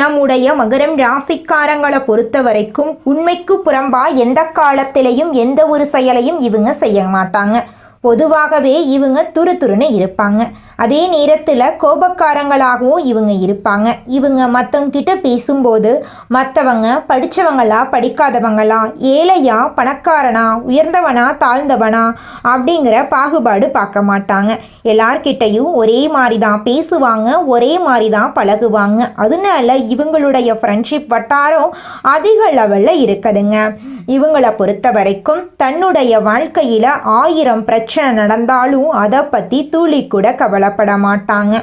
நம்முடைய மகரம் ராசிக்காரங்களை பொறுத்த வரைக்கும் உண்மைக்கு புறம்பா எந்த காலத்திலையும் எந்த ஒரு செயலையும் இவங்க செய்ய மாட்டாங்க. பொதுவாகவே இவங்க துரு துருன்னு இருப்பாங்க. அதே நேரத்தில் கோபக்காரங்களாகவும் இவங்க இருப்பாங்க. இவங்க மற்றவங்கிட்ட பேசும்போது மற்றவங்க படித்தவங்களா படிக்காதவங்களா ஏழையா பணக்காரனா உயர்ந்தவனா தாழ்ந்தவனா அப்படிங்கிற பாகுபாடு பார்க்க மாட்டாங்க. எல்லார்கிட்டையும் ஒரே மாதிரி தான் பேசுவாங்க ஒரே மாதிரி தான் பழகுவாங்க. அதனால இவங்களுடைய ஃப்ரெண்ட்ஷிப் வட்டாரம் அதிக லெவலில் இருக்குதுங்க. இவங்களை பொறுத்த வரைக்கும் தன்னுடைய வாழ்க்கையில் ஆயிரம் பிரச்சனை நடந்தாலும் அதை பற்றி துளி கூட கவலைப்பட மாட்டாங்க.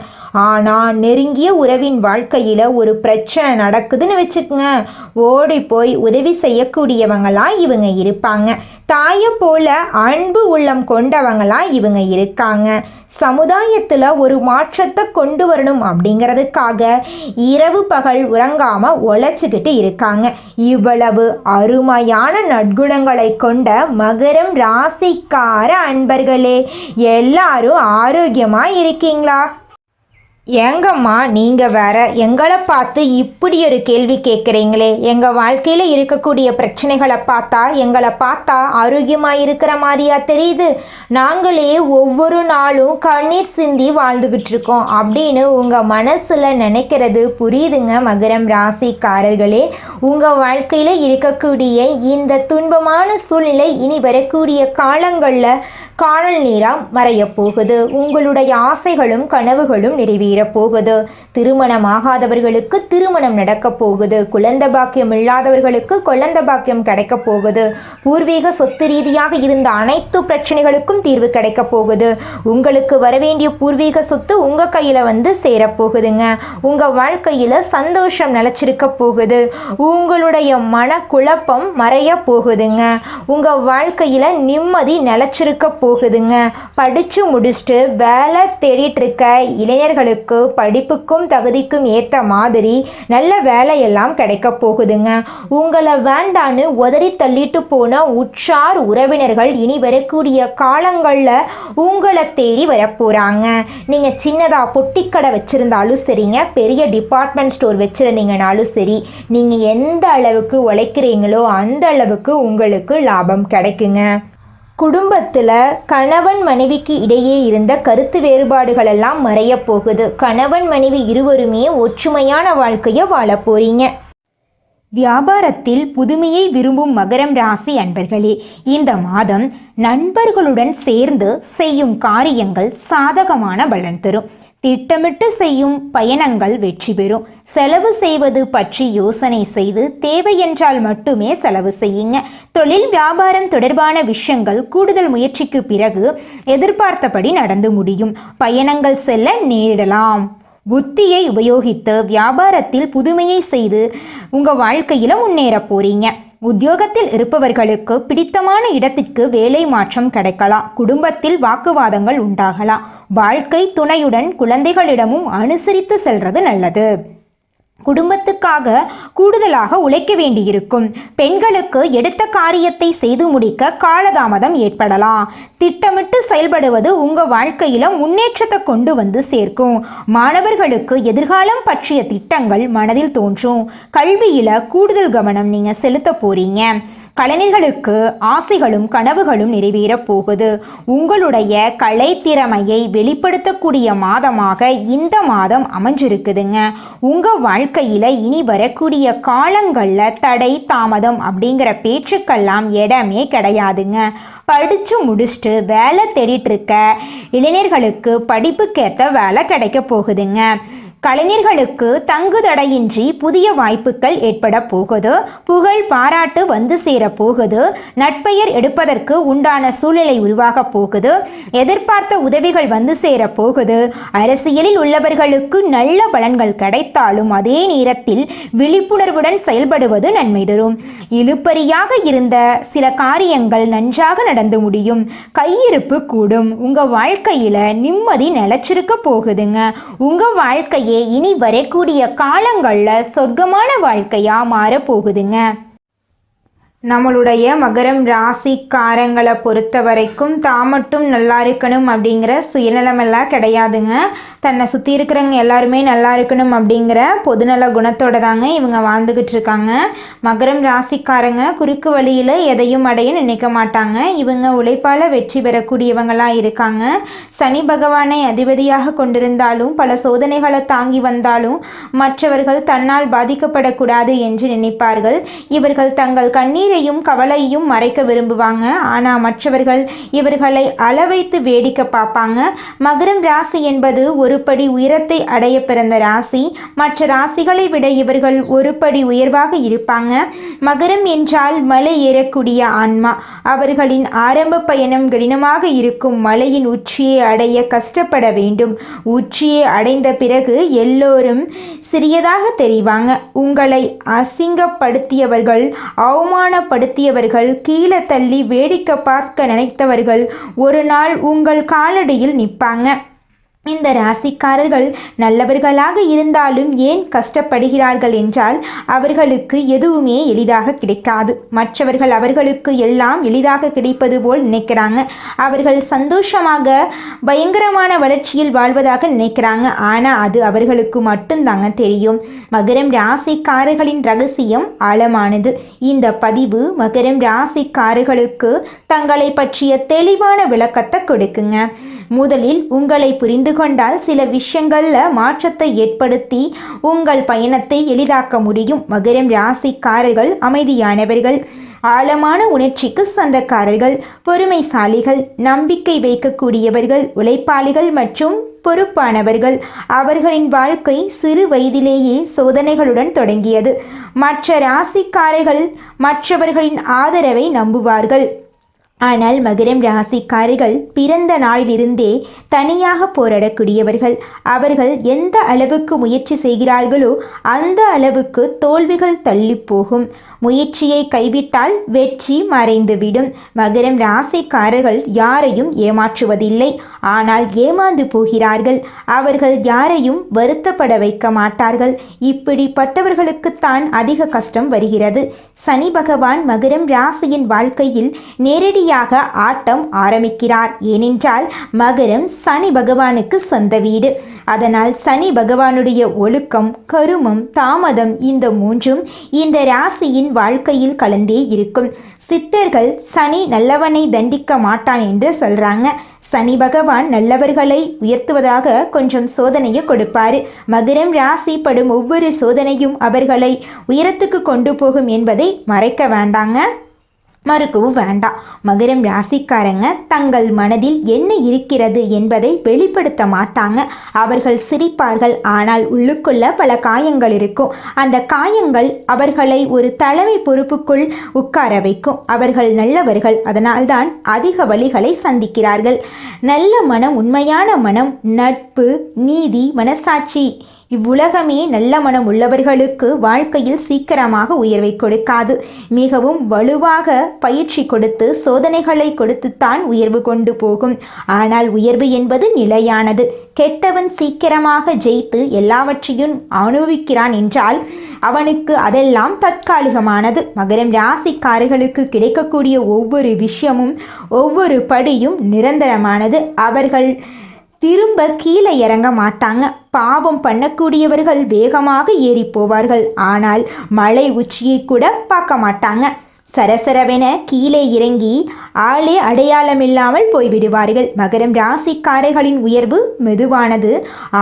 ஆனால் நெருங்கிய உறவின் வாழ்க்கையில் ஒரு பிரச்சனை நடக்குதுன்னு வச்சுக்கோங்க. ஓடி போய் உதவி செய்யக்கூடியவங்களாம் இவங்க இருப்பாங்க. தாயை போல அன்பு உள்ளம் கொண்டவங்களாம் இவங்க இருக்காங்க. சமுதாயத்தில் ஒரு மாற்றத்தை கொண்டு வரணும் அப்படிங்கிறதுக்காக இரவு பகல் உறங்காமல் உழைச்சிக்கிட்டு இருக்காங்க. இவ்வளவு அருமையான நற்குணங்களை கொண்ட மகரம் ராசிக்கார அன்பர்களே எல்லாரும் ஆரோக்கியமாக இருக்கீங்களா? ஏங்கம்மா நீங்கள் வேற எங்களை பார்த்து இப்படி ஒரு கேள்வி கேட்குறீங்களே. எங்கள் வாழ்க்கையில் இருக்கக்கூடிய பிரச்சனைகளை பார்த்தா எங்களை பார்த்தா ஆரோக்கியமாக இருக்கிற மாதிரியா தெரியுது. நாங்களே ஒவ்வொரு நாளும் கண்ணீர் சிந்தி வாழ்ந்துக்கிட்டு இருக்கோம் அப்படின்னு உங்கள் மனசில் நினைக்கிறது புரியுதுங்க மகரம் ராசிக்காரர்களே. உங்கள் வாழ்க்கையில் இருக்கக்கூடிய இந்த துன்பமான சூழ்நிலை இனி வரக்கூடிய காலங்களில் காணல் நீராக மறையப் போகுது. உங்களுடைய ஆசைகளும் கனவுகளும் தீரப்போகுது. திருமணம் ஆகாதவர்களுக்கு திருமணம் நடக்கப் போகுது. குழந்தை பாக்கியம் இல்லாதவர்களுக்கு குழந்த பாக்கியம் கிடைக்கப் போகுது. பூர்வீக சொத்து ரீதியாக இருந்த அனைத்து பிரச்சனைகளுக்கும் தீர்வு கிடைக்கப் போகுது. உங்களுக்கு வரவேண்டிய பூர்வீக சொத்து உங்கள் கையில் வந்து சேரப்போகுதுங்க உங்கள் வாழ்க்கையில் சந்தோஷம் நிலச்சிருக்க போகுது. உங்களுடைய மனக்குழப்பம் மறைய போகுதுங்க. உங்கள் வாழ்க்கையில் நிம்மதி நிலச்சிருக்க போகுதுங்க. படித்து முடிச்சுட்டு வேலை தேடிட்டு இருக்க இளைஞர்களுக்கு படிப்புக்கும் தகுதிக்கும் ஏற்ற மாதிரி நல்ல வேலையெல்லாம் கிடைக்க போகுதுங்க. உங்களை வேண்டான்னு உதறி தள்ளிட்டு போன உற்றார் உறவினர்கள் இனி வரக்கூடிய காலங்களில் உங்களை தேடி வரப்போகிறாங்க நீங்கள் சின்னதாக பொட்டிக்கடை வச்சுருந்தாலும் சரிங்க பெரிய டிபார்ட்மெண்ட் ஸ்டோர் வச்சுருந்தீங்கனாலும் சரி நீங்கள் எந்த அளவுக்கு உழைக்கிறீங்களோ அந்த அளவுக்கு உங்களுக்கு லாபம் கிடைக்குங்க. குடும்பத்தில் கணவன் மனைவிக்கு இடையே இருந்த கருத்து வேறுபாடுகள் எல்லாம் மறைய போகுது. கணவன் மனைவி இருவருமே ஒற்றுமையான வாழ்க்கையை வாழ போறீங்க. வியாபாரத்தில் புதுமையை விரும்பும் மகரம் ராசி அன்பர்களே இந்த மாதம் நண்பர்களுடன் சேர்ந்து செய்யும் காரியங்கள் சாதகமான பலன் தரும். திட்டமிட்டு செய்யும் பயணங்கள் வெற்றி பெறும். செலவு செய்வது பற்றி யோசனை செய்து தேவை என்றால் மட்டுமே செலவு செய்யுங்க. தொழில் வியாபாரம் தொடர்பான விஷயங்கள் கூடுதல் முயற்சிக்கு பிறகு எதிர்பார்த்தபடி நடந்து முடியும். பயணங்கள் செல்ல நேரிடலாம். புத்தியை உபயோகித்து வியாபாரத்தில் புதுமையை செய்து உங்கள் வாழ்க்கையில் முன்னேற போறீங்க. உத்தியோகத்தில் இருப்பவர்களுக்கு பிடித்தமான இடத்திற்கு வேலை மாற்றம் கிடைக்கலாம். குடும்பத்தில் வாக்குவாதங்கள் உண்டாகலாம். வாழ்க்கை துணையுடன் குழந்தைகளிடமும் அனுசரித்து செல்றது நல்லது. குடும்பத்துக்காக கூடுதலாக உழைக்க வேண்டியிருக்கும். பெண்களுக்கு எடுத்த காரியத்தை செய்து முடிக்க காலதாமதம் ஏற்படலாம். திட்டமிட்டு செயல்படுவது உங்கள் வாழ்க்கையில் முன்னேற்றத்தை கொண்டு வந்து சேர்க்கும். மாணவர்களுக்கு எதிர்காலம் பற்றிய திட்டங்கள் மனதில் தோன்றும். கல்வியில் கூடுதல் கவனம் நீங்கள் செலுத்த போறீங்க. கலைஞர்களுக்கு ஆசைகளும் கனவுகளும் நிறைவேறப் போகுது. உங்களுடைய கலை திறமையை வெளிப்படுத்தக்கூடிய மாதமாக இந்த மாதம் அமைஞ்சிருக்குதுங்க. உங்கள் வாழ்க்கையில் இனி வரக்கூடிய காலங்களில் தடை தாமதம் அப்படிங்கிற பேச்சுக்கெல்லாம் இடமே கிடையாதுங்க. படித்து முடிச்சுட்டு வேலை தேடிட்டு இருக்க இளைஞர்களுக்கு படிப்புக்கேற்ற வேலை கிடைக்க போகுதுங்க. கலைஞர்களுக்கு தங்குதடையின்றி புதிய வாய்ப்புகள் ஏற்பட போகுது. புகழ் பாராட்டு வந்து சேர போகுது. நட்பெயர் எடுப்பதற்கு உண்டான சூழ்நிலை உருவாக போகுது. எதிர்பார்த்த உதவிகள் வந்து சேர போகுது. அரசியலில் உள்ளவர்களுக்கு நல்ல பலன்கள் கிடைத்தாலும் அதே நேரத்தில் விழிப்புணர்வுடன் செயல்படுவது நன்மை தரும். இழுப்பறியாக இருந்த சில காரியங்கள் நன்றாக நடந்து முடியும். கையிருப்பு கூடும். உங்க வாழ்க்கையில நிம்மதி நிலச்சிருக்க போகுதுங்க. உங்க வாழ்க்கையை இனி வரக்கூடிய காலங்கள்ல சொர்க்கமான வாழ்க்கையா மாறப்போகுதுங்க. நம்மளுடைய மகரம் ராசிக்காரங்களை பொறுத்த வரைக்கும் தான் மட்டும் நல்லா இருக்கணும் அப்படிங்கிற சுயநலமெல்லாம் கிடையாதுங்க. தன்னை சுற்றி இருக்கிறவங்க எல்லாருமே நல்லா இருக்கணும் அப்படிங்கிற பொதுநல குணத்தோட தாங்க இவங்க வாழ்ந்துக்கிட்டு இருக்காங்க. மகரம் ராசிக்காரங்க குறுக்கு வழியில் எதையும் அடைய நினைக்க மாட்டாங்க. இவங்க உழைப்பால் வெற்றி பெறக்கூடியவங்களாக இருக்காங்க. சனி பகவானை அதிபதியாக கொண்டிருந்தாலும் பல சோதனைகளை தாங்கி வந்தாலும் மற்றவர்கள் தன்னால் பாதிக்கப்படக்கூடாது என்று நினைப்பார்கள். இவர்கள் தங்கள் கண்ணீர் கண்ணீரையும் கவலையும் மறைக்க விரும்புவாங்க. ஆனால் மற்றவர்கள் இவர்களை அளவைத்து வேடிக்கை பார்ப்பாங்க. மகரம் ராசி என்பது ஒரு படி உயரத்தை அடைய பிறந்த ராசி. மற்ற ராசிகளை விட இவர்கள் ஒரு படி உயர்வாக இருப்பாங்க. மகரம் என்றால் மலை ஏறக்கூடிய ஆன்மா. அவர்களின் ஆரம்ப பயணம் கடினமாக இருக்கும். மலையின் உச்சியை அடைய கஷ்டப்பட வேண்டும். உச்சியை அடைந்த பிறகு எல்லோரும் சிறியதாக தெரிவாங்க. உங்களை அசிங்கப்படுத்தியவர்கள் அவமான அவமானப்படுத்தியவர்கள் கீழே தள்ளி வேடிக்கை பார்க்க நினைத்தவர்கள் ஒரு நாள் உங்கள் காலடியில் நிற்பாங்க. இந்த ராசிக்காரர்கள் நல்லவர்களாக இருந்தாலும் ஏன் கஷ்டப்படுகிறார்கள் என்றால் அவர்களுக்கு எதுவுமே எளிதாக கிடைக்காது. மற்றவர்கள் அவர்களுக்கு எல்லாம் எளிதாக கிடைப்பது போல் நினைக்கிறாங்க. அவர்கள் சந்தோஷமாக பயங்கரமான வளர்ச்சியில் வாழ்வதாக நினைக்கிறாங்க. ஆனால் அது அவர்களுக்கு மட்டும்தாங்க தெரியும். மகரம் ராசிக்காரர்களின் ரகசியம் ஆழமானது. இந்த பதிவு மகரம் ராசிக்காரர்களுக்கு தங்களை பற்றிய தெளிவான விளக்கத்தை கொடுக்குங்க. முதலில் உங்களை புரிந்து கொண்டால் சில விஷயங்களில் மாற்றத்தை ஏற்படுத்தி உங்கள் பயணத்தை எளிதாக்க முடியும். மகரம் ராசிக்காரர்கள் அமைதியானவர்கள் ஆழமான உணர்ச்சிக்கு சொந்தக்காரர்கள் பொறுமைசாலிகள் நம்பிக்கை வைக்கக்கூடியவர்கள் உழைப்பாளிகள் மற்றும் பொறுப்பானவர்கள். அவர்களின் வாழ்க்கை சிறு வயதிலேயே சோதனைகளுடன் தொடங்கியது. மற்ற ராசிக்காரர்கள் மற்றவர்களின் ஆதரவை நம்புவார்கள். ஆனால் மகரம் ராசிக்காரர்கள் பிறந்த நாளிலிருந்தே தனியாக போராடக்கூடியவர்கள். அவர்கள் எந்த அளவுக்கு முயற்சி செய்கிறார்களோ அந்த அளவுக்கு தோல்விகள் தள்ளி போகும். முயற்சியை கைவிட்டால் வெற்றி மறைந்துவிடும். மகரம் ராசிக்காரர்கள் யாரையும் ஏமாற்றுவதில்லை. ஆனால் ஏமாந்து போகிறார்கள். அவர்கள் யாரையும் வருத்தப்பட வைக்க மாட்டார்கள். இப்படிப்பட்டவர்களுக்குத்தான் அதிக கஷ்டம் வருகிறது. சனி பகவான் மகரம் ராசியின் வாழ்க்கையில் நேரடியாக ஆட்டம் ஆரம்பிக்கிறார். ஏனென்றால் மகரம் சனி பகவானுக்கு சொந்த வீடு. அதனால் சனி பகவானுடைய ஒழுக்கம் கருமம் தாமதம் இந்த மூன்றும் இந்த ராசியின் வாழ்க்கையில் கலந்தே இருக்கும். சித்தர்கள் சனி நல்லவனை தண்டிக்க மாட்டான் என்று சொல்றாங்க. சனி பகவான் நல்லவர்களை உயர்த்துவதாக கொஞ்சம் சோதனையை கொடுப்பாரு. மகரம் ராசி படும் ஒவ்வொரு சோதனையும் அவர்களை உயரத்துக்கு கொண்டு போகும் என்பதை மறைக்க வேண்டாங்க. மறுக்கவும் வேண்டாம் மகரம் ராசிக்காரங்க தங்கள் மனதில் என்ன இருக்கிறது என்பதை வெளிப்படுத்த மாட்டாங்க. அவர்கள் சிரிப்பார்கள் ஆனால் உள்ளுக்குள்ள பல காயங்கள் இருக்கும். அந்த காயங்கள் அவர்களை ஒரு தலைமை பொறுப்புக்குள் உட்கார வைக்கும். அவர்கள் நல்லவர்கள் அதனால்தான் அதிக வழிகளை சந்திக்கிறார்கள். நல்ல மனம் உண்மையான மனம் நட்பு நீதி மனசாட்சி இவ்வுலகமே நல்ல மனம் உள்ளவர்களுக்கு வாழ்க்கையில் சீக்கிரமாக உயர்வை கொடுக்காது. மிகவும் வலுவாக பயிற்சி கொடுத்து சோதனைகளை கொடுத்துத்தான் உயர்வு கொண்டு போகும். ஆனால் உயர்வு என்பது நிலையானது. கெட்டவன் சீக்கிரமாக ஜெயித்து எல்லாவற்றையும் அனுபவிக்கிறான் என்றால் அவனுக்கு அதெல்லாம் தற்காலிகமானது. மகரம் ராசிக்காரர்களுக்கு கிடைக்கக்கூடிய ஒவ்வொரு விஷயமும் ஒவ்வொரு படியும் நிரந்தரமானது. அவர்கள் திரும்ப கீழே இறங்க மாட்டாங்க. பாவம் பண்ணக்கூடியவர்கள் வேகமாக ஏறி போவார்கள். ஆனால் மலை உச்சியை கூட பார்க்க மாட்டாங்க. சரசரவென கீழே இறங்கி ஆளே அடையாளமில்லாமல் போய்விடுவார்கள். மகரம் ராசிக்காரர்களின் உயர்வு மெதுவானது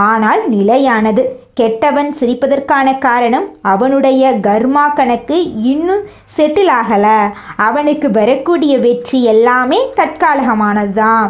ஆனால் நிலையானது. கெட்டவன் சிரிப்பதற்கான காரணம் அவனுடைய கர்மா கணக்கு இன்னும் செட்டில் ஆகலை. அவனுக்கு வரக்கூடிய வெற்றி எல்லாமே தற்காலிகமானது தான்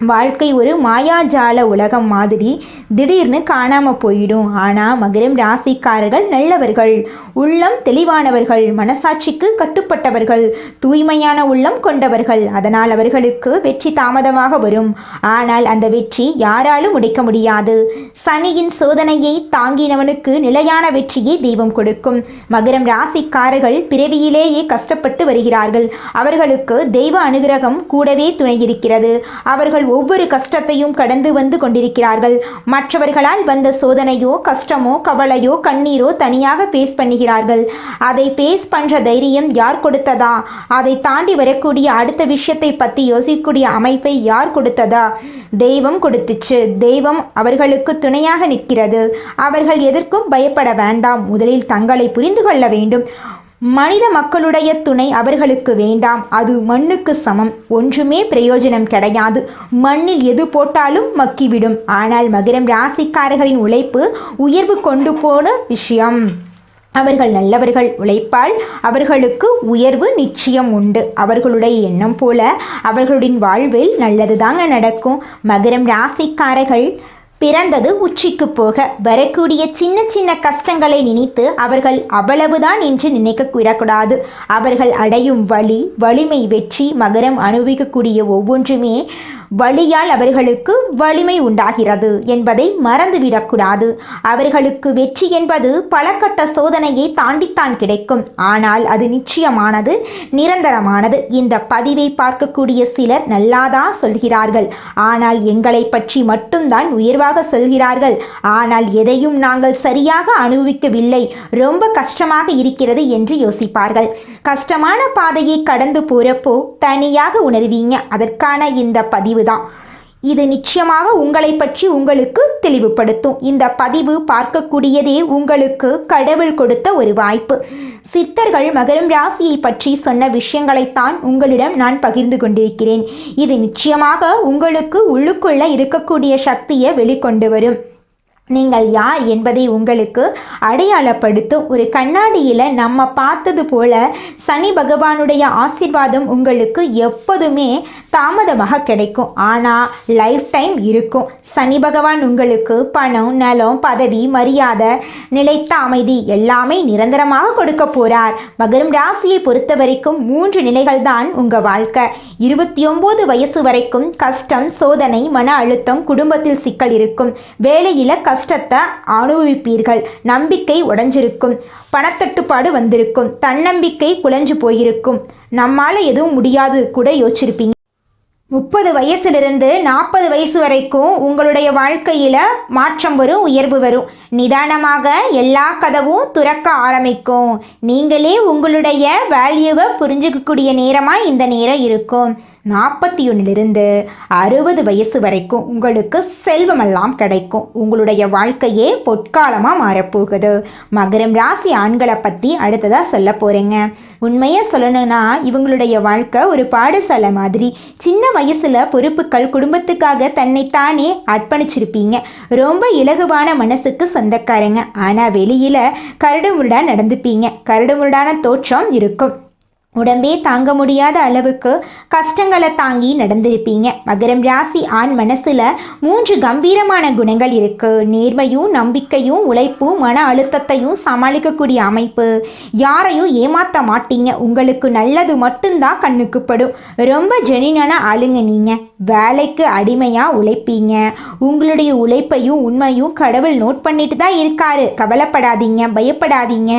வாழ்க்கை ஒரு மாயாஜால உலகம் மாதிரி. திடீர்னு காணாமல் போயிடும். ஆனால் மகரம் ராசிக்காரர்கள் நல்லவர்கள். உள்ளம் தெளிவானவர்கள் மனசாட்சிக்கு கட்டுப்பட்டவர்கள் தூய்மையான உள்ளம் கொண்டவர்கள். அதனால் அவர்களுக்கு வெற்றி தாமதமாக வரும். ஆனால் அந்த வெற்றி யாராலும் உடைக்க முடியாது. சனியின் சோதனையை தாங்கினவனுக்கு நிலையான வெற்றியை தெய்வம் கொடுக்கும். மகரம் ராசிக்காரர்கள் பிறவியிலேயே கஷ்டப்பட்டு வருகிறார்கள். அவர்களுக்கு தெய்வ அனுகிரகம் கூடவே துணையிருக்கிறது. அவர்கள் ஒவ்வொரு கஷ்டத்தையும் கடந்து வந்து கொண்டிருக்கிறார்கள். மற்றவர்களால் வந்த சோதனையோ கஷ்டமோ கவலையோ கண்ணீரோ தனியாக பேஸ் பண்ணுகிறார்கள். அதை பேஸ் பண்ற தைரியம் யார் கொடுத்ததா? அதை தாண்டி வரக்கூடிய அடுத்த விஷயத்தை பற்றி யோசிக்கக்கூடிய அமைப்பை யார் கொடுத்ததா? தெய்வம் கொடுத்துச்சு. தெய்வம் அவர்களுக்கு துணையாக நிற்கிறது. அவர்கள் எதற்கும் பயப்பட வேண்டாம். முதலில் தங்களை புரிந்து கொள்ள வேண்டும். மனித மக்களுடைய துணை அவர்களுக்கு வேண்டாம். அது மண்ணுக்கு சமம். ஒன்றுமே பிரயோஜனம் கிடையாது. மண்ணில் எது போட்டாலும் மக்கிவிடும். ஆனால் மகரம் ராசிக்காரர்களின் உழைப்பு உயர்வு கொண்டு போன விஷயம். அவர்கள் நல்லவர்கள் உழைப்பால் அவர்களுக்கு உயர்வு நிச்சயம் உண்டு. அவர்களுடைய எண்ணம் போல அவர்களுடைய வாழ்வில் நல்லது தாங்க நடக்கும். மகரம் ராசிக்காரர்கள் பிறந்தது உச்சிக்கு போக வரக்கூடிய சின்ன சின்ன கஷ்டங்களை நினைத்து அவர்கள் அவ்வளவுதான் என்று நினைக்க அவர்கள் அடையும் வழி வலிமை வெற்றி மகரம் அனுபவிக்கக்கூடிய ஒவ்வொன்றுமே வழியால் அவர்களுக்கு வலிமை உண்டாகிறது என்பதை மறந்துவிடக்கூடாது. அவர்களுக்கு வெற்றி என்பது பல கட்ட சோதனையை தாண்டித்தான் கிடைக்கும். ஆனால் அது நிச்சயமானது நிரந்தரமானது. இந்த பதிவை பார்க்கக்கூடிய சிலர் நல்லாதான் சொல்கிறார்கள். ஆனால் எங்களை பற்றி மட்டும்தான் உயர்வாக சொல்கிறார்கள். ஆனால் எதையும் நாங்கள் சரியாக அனுபவிக்கவில்லை. ரொம்ப கஷ்டமாக இருக்கிறது என்று யோசிப்பார்கள். கஷ்டமான பாதையை கடந்து போறப்போ தனியாக உணர்வீங்க. அதற்கான இந்த பதிவு தான் இது நிச்சயமாக உங்களை பற்றி உங்களுக்கு தெளிவுபடுத்தும். இந்த பதிவு பார்க்கக்கூடியதே உங்களுக்கு கடவுள் கொடுத்த ஒரு வாய்ப்பு. சித்தர்கள் மகரம் ராசியை பற்றி சொன்ன விஷயங்களைத்தான் உங்களிடம் நான் பகிர்ந்து கொண்டிருக்கிறேன். இது நிச்சயமாக உங்களுக்கு உள்ளுக்குள்ள இருக்கக்கூடிய சக்தியை வெளிக்கொண்டு வரும். நீங்கள் யார் என்பதை உங்களுக்கு அடையாளப்படுத்தும். ஒரு கண்ணாடியில் நம்ம பார்த்தது போல சனி பகவானுடைய ஆசிர்வாதம் உங்களுக்கு எப்போதுமே தாமதமாக கிடைக்கும். ஆனால் லைஃப் டைம் இருக்கும். சனி பகவான் உங்களுக்கு பணம் நலம் பதவி மரியாதை நிலைத்த அமைதி எல்லாமே நிரந்தரமாக கொடுக்க போகிறார் மகரம் ராசியை பொறுத்த வரைக்கும் மூன்று நிலைகள் தான் உங்கள் வாழ்க்கை. இருபத்தி ஒம்பது வயசு வரைக்கும் கஷ்டம் சோதனை மன அழுத்தம் குடும்பத்தில் சிக்கல் இருக்கும். வேலையில் கஷ்டத்தை அனுபவிப்பீர்கள். நம்பிக்கை உடஞ்சிருக்கும். பணத்தட்டுப்பாடு வந்திருக்கும். தன்னம்பிக்கை குலைஞ்சு போயிருக்கும். நம்மால் எதுவும் முடியாது கூட யோசிச்சிருப்பீங்க. முப்பது வயசுலிருந்து நாற்பது வயசு வரைக்கும் உங்களுடைய வாழ்க்கையில் மாற்றம் வரும் உயர்வு வரும். நிதானமாக எல்லா கதவும் துறக்க ஆரம்பிக்கும். நீங்களே உங்களுடைய வேல்யூவை புரிஞ்சுக்கக்கூடிய நேரமாக இந்த நேரம் இருக்கும். நாற்பத்தி ஒன்றிலிருந்து அறுபது வயசு வரைக்கும் உங்களுக்கு செல்வமெல்லாம் கிடைக்கும். உங்களுடைய வாழ்க்கையே பொற்காலமாக மாறப்போகுது. மகரம் ராசி ஆண்களை பற்றி அடுத்ததாக சொல்ல போகிறேங்க உண்மையாக சொல்லணும்னா இவங்களுடைய வாழ்க்கை ஒரு பாடசாலை மாதிரி. சின்ன வயசில் பொறுப்புகள் குடும்பத்துக்காக தன்னைத்தானே அர்ப்பணிச்சிருப்பீங்க. ரொம்ப இலகுவான மனசுக்கு சொந்தக்காரங்க. ஆனால் வெளியில் கரடுமுரடாக நடந்துப்பீங்க. கரடுமுரடான தோற்றம் இருக்கும். உடம்பே தாங்க முடியாத அளவுக்கு கஷ்டங்களை தாங்கி நடந்திருப்பீங்க. மகரம் ராசி ஆண் மனசுல மூன்று கம்பீரமான குணங்கள் இருக்கு. நேர்மையும் நம்பிக்கையும் உழைப்பும் மன அழுத்தத்தையும் சமாளிக்கக்கூடிய அமைப்பு. யாரையும் ஏமாத்த மாட்டீங்க. உங்களுக்கு நல்லது மட்டும்தான் கண்ணுக்கு படும். ரொம்ப ஜெனினான ஆளுங்க நீங்கள் வேலைக்கு அடிமையாக உழைப்பீங்க. உங்களுடைய உழைப்பையும் உண்மையும் கடவுள் நோட் பண்ணிட்டு தான் இருக்காரு. கவலைப்படாதீங்க பயப்படாதீங்க.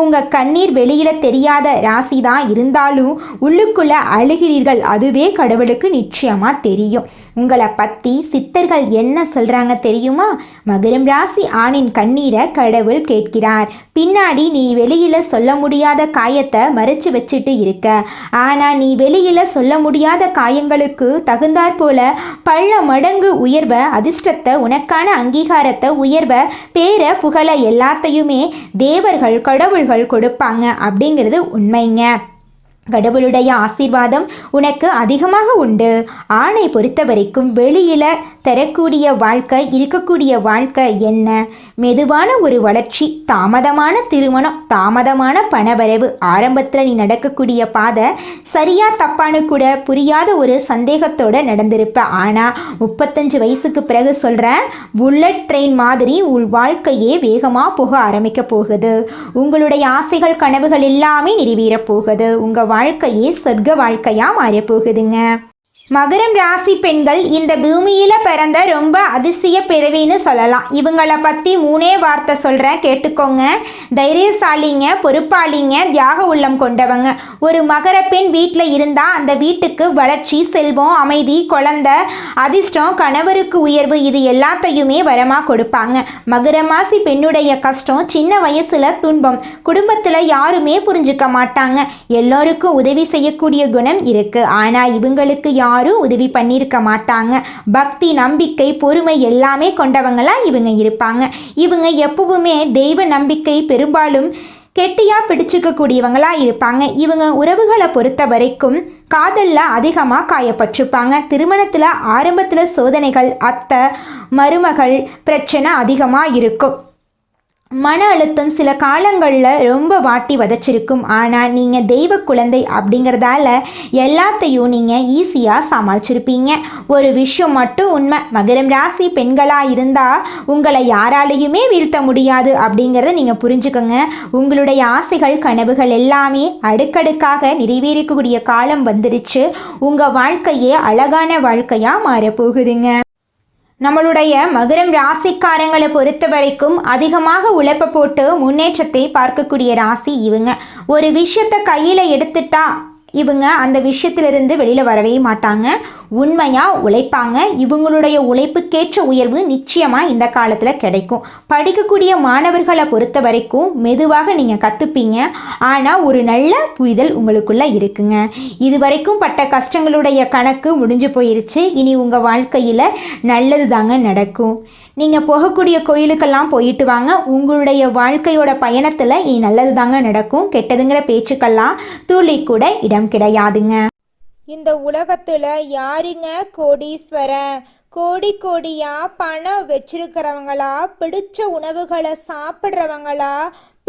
உங்கள் கண்ணீர் வெளியில் தெரியாத ராசி தான் இருந்தாலும் உள்ளுக்குள்ளே அழுகிறீர்கள். அதுவே கடவுளுக்கு நிச்சயமாக தெரியும். உங்களை பற்றி சித்தர்கள் என்ன சொல்கிறாங்க தெரியுமா? மகரம் ராசி ஆணின் கண்ணீரை கடவுள் கேட்கிறார். பின்னாடி நீ வெளியில் சொல்ல முடியாத காயத்தை மறைச்சு வச்சுட்டு இருக்க. ஆனால் நீ வெளியில் சொல்ல முடியாத காயங்களுக்கு தகுந்தாற் போல பல மடங்கு உயர்வ அதிர்ஷ்டத்தை உனக்கான அங்கீகாரத்தை உயர்வ பேர புகழ எல்லாத்தையுமே தேவர்கள் கடவுள்கள் கொடுப்பாங்க. அப்படிங்கிறது உண்மைங்க. கடவுளுடைய ஆசீர்வாதம் உனக்கு அதிகமாக உண்டு. ஆணை பொறுத்த வரைக்கும் வெளியில தரக்கூடிய வாழ்க்கை இருக்கக்கூடிய வாழ்க்கை என்ன? மெதுவான ஒரு வளர்ச்சி தாமதமான திருமணம் தாமதமான பணவரவு ஆரம்பத்தில் நீ நடக்கக்கூடிய பாதை சரியா தப்பானு கூட புரியாத ஒரு சந்தேகத்தோட நடந்திருப்ப. ஆனால் முப்பத்தஞ்சு வயசுக்கு பிறகு சொல்கிறேன் புல்லட் ட்ரெயின் மாதிரி உள் வாழ்க்கையே வேகமாக போக ஆரம்பிக்க போகுது. உங்களுடைய ஆசைகள் கனவுகள் எல்லாமே நிறைவேறப் போகுது. உங்கள் வாழ்க்கையே சொர்க்க வாழ்க்கையாக மாறப் போகுதுங்க. மகரம் ராசி பெண்கள் இந்த பூமியில பிறந்த ரொம்ப அதிசய பிறவின்னு சொல்லலாம். இவங்கள பத்தி மூணே வார்த்தை சொல்றேன் கேட்டுக்கோங்க. தைரியசாலிங்க பொறுப்பாளிங்க தியாக உள்ளம் கொண்டவங்க. ஒரு மகர பெண் வீட்டில் இருந்தா அந்த வீட்டுக்கு வளர்ச்சி செல்வம் அமைதி குழந்தை அதிர்ஷ்டம் கணவருக்கு உயர்வு இது எல்லாத்தையுமே வரமா கொடுப்பாங்க. மகரமாசி பெண்ணுடைய கஷ்டம் சின்ன வயசுல துன்பம். குடும்பத்துல யாருமே புரிஞ்சுக்க மாட்டாங்க. எல்லோருக்கும் உதவி செய்யக்கூடிய குணம் இருக்கு. ஆனா இவங்களுக்கு யாரும் உதவி பண்ணியிருக்க மாட்டாங்க. பக்தி நம்பிக்கை பொறுமை எல்லாமே கொண்டவங்களா இவங்க இருப்பாங்க. இவங்க எப்பவுமே தெய்வ நம்பிக்கை பெரும்பாலும் கெட்டியா பிடிச்சுக்க கூடியவங்களா இருப்பாங்க. இவங்க உறவுகளை பொறுத்த வரைக்கும் காதல்ல அதிகமாக காயப்பட்டிருப்பாங்க. திருமணத்தில் ஆரம்பத்தில் சோதனைகள் அத்தை மருமகள் பிரச்சனை அதிகமாக இருக்கும். மன அழுத்தம் சில காலங்களில் ரொம்ப வாட்டி வதச்சிருக்கும். ஆனால் நீங்கள் தெய்வ குழந்தை அப்படிங்கிறதால எல்லாத்தையும் நீங்கள் ஈஸியாக சமாளிச்சிருப்பீங்க. ஒரு விஷயம் மட்டும் உண்மை. மகரம் ராசி பெண்களாக இருந்தால் உங்களை யாராலையுமே வீழ்த்த முடியாது அப்படிங்கிறத நீங்கள் புரிஞ்சுக்கோங்க. உங்களுடைய ஆசைகள் கனவுகள் எல்லாமே அடுக்கடுக்காக நிறைவேறக்கூடிய காலம் வந்துருச்சு. உங்கள் வாழ்க்கையே அழகான வாழ்க்கையாக மாறப்போகுதுங்க. நம்மளுடைய மகரம் ராசிக்காரங்களை பொறுத்த வரைக்கும் அதிகமாக உழைப்ப போட்டு முன்னேற்றத்தை பார்க்கக்கூடிய ராசி இவங்க. ஒரு விஷயத்தை கையில் எடுத்துட்டா இவங்க அந்த விஷயத்திலிருந்து வெளியில் வரவே மாட்டாங்க. உண்மையாக உழைப்பாங்க. இவங்களுடைய உழைப்புக்கேற்ற உயர்வு நிச்சயமாக இந்த காலத்தில் கிடைக்கும். படிக்கக்கூடிய மாணவர்களை பொறுத்த வரைக்கும் மெதுவாக நீங்கள் கற்றுப்பீங்க ஆனால் ஒரு நல்ல புரிதல் உங்களுக்குள்ளே இருக்குங்க. இது வரைக்கும் பட்ட கஷ்டங்களுடைய கணக்கு முடிஞ்சு போயிருச்சு. இனி உங்கள் வாழ்க்கையில் நல்லது தாங்க நடக்கும். நீங்கள் போகக்கூடிய கோயிலுக்கெல்லாம் போயிட்டு வாங்க. உங்களுடைய வாழ்க்கையோட பயணத்தில் இனி நல்லது தாங்க நடக்கும். கெட்டதுங்கிற பேச்சுக்கெல்லாம் துளி கூட இடம் கிடையாதுங்க. இந்த உலகத்தில் யாருங்க கோடீஸ்வரன்? கோடி கோடியாக பணம் வச்சிருக்கிறவங்களா? பிடிச்ச உணவுகளை சாப்பிட்றவங்களா?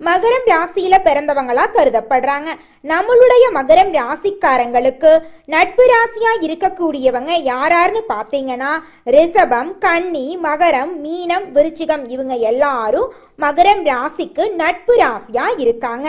மகரம் ராசியில பிறந்தவங்களா கருதப்படுறாங்க. நம்மளுடைய மகரம் ராசிக்காரங்களுக்கு நட்பு ராசியா இருக்கக்கூடியவங்க யாராருன்னு பார்த்தீங்கன்னா ரிஷபம் கன்னி மகரம் மீனம் விருச்சிகம் இவங்க எல்லாரும் மகரம் ராசிக்கு நட்பு ராசியா இருக்காங்க.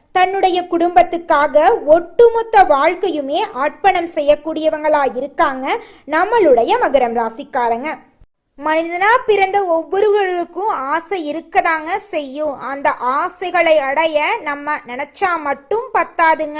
தன்னுடைய குடும்பத்துக்காக ஒட்டுமொத்த வாழ்க்கையுமே அர்ப்பணம் செய்யக்கூடியவங்களா இருக்காங்க நம்மளுடைய மகரம் ராசிக்காரங்க. மனிதனா பிறந்த ஒவ்வொருவருக்கும் ஆசை இருக்கதாங்க செய்யும். அந்த ஆசைகளை அடைய நம்ம நினைச்சா மட்டும் பத்தாதுங்க.